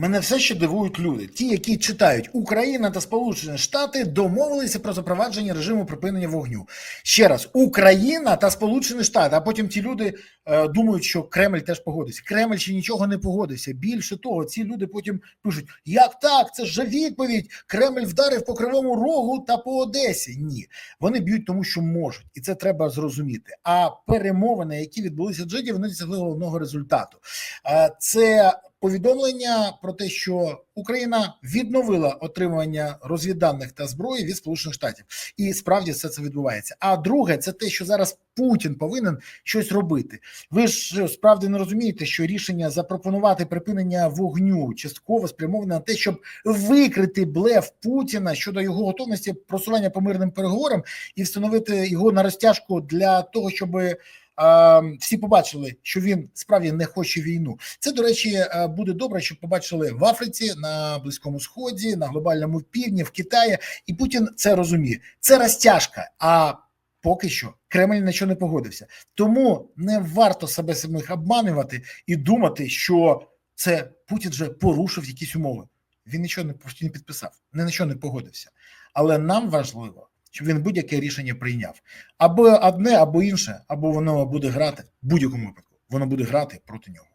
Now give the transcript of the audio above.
Мене все ще дивують люди, ті, які читають Україна та Сполучені Штати домовилися про запровадження режиму припинення вогню. Ще раз, Україна та Сполучені Штати, а потім ті люди е, думають, що Кремль теж погодився. Кремль ще нічого не погодився. Більше того, ці люди потім пишуть: як так? Це ж же відповідь. Кремль вдарив по кривому рогу та по Одесі. Ні, вони б'ють тому, що можуть, і це треба зрозуміти. А перемовини, які відбулися в вони досягли головного результату. Е, Це повідомлення про те, що Україна відновила отримання розвідданих та зброї від Сполучених Штатів, і справді все це відбувається. А друге, це те, що зараз Путін повинен щось робити. Ви ж справді не розумієте, що рішення запропонувати припинення вогню частково спрямоване на те, щоб викрити блеф Путіна щодо його готовності просування по мирним переговорам і встановити його на розтяжку для того, щоби всі побачили, що він справді не хоче війну. Це до речі е, буде добре, щоб побачили в Африці, на Близькому Сході, на глобальному півдні, в Китаї, і Путін це розуміє. Це розтяжка. А поки що Кремль на що не погодився. Тому не варто себе самих обманювати і думати, що це Путін вже порушив якісь умови. Він нічого не підписав, ні на що не погодився. Але нам важливо, щоб він будь-яке рішення прийняв або одне, або інше, або воно буде грати в будь-якому випадку. Воно буде грати проти нього.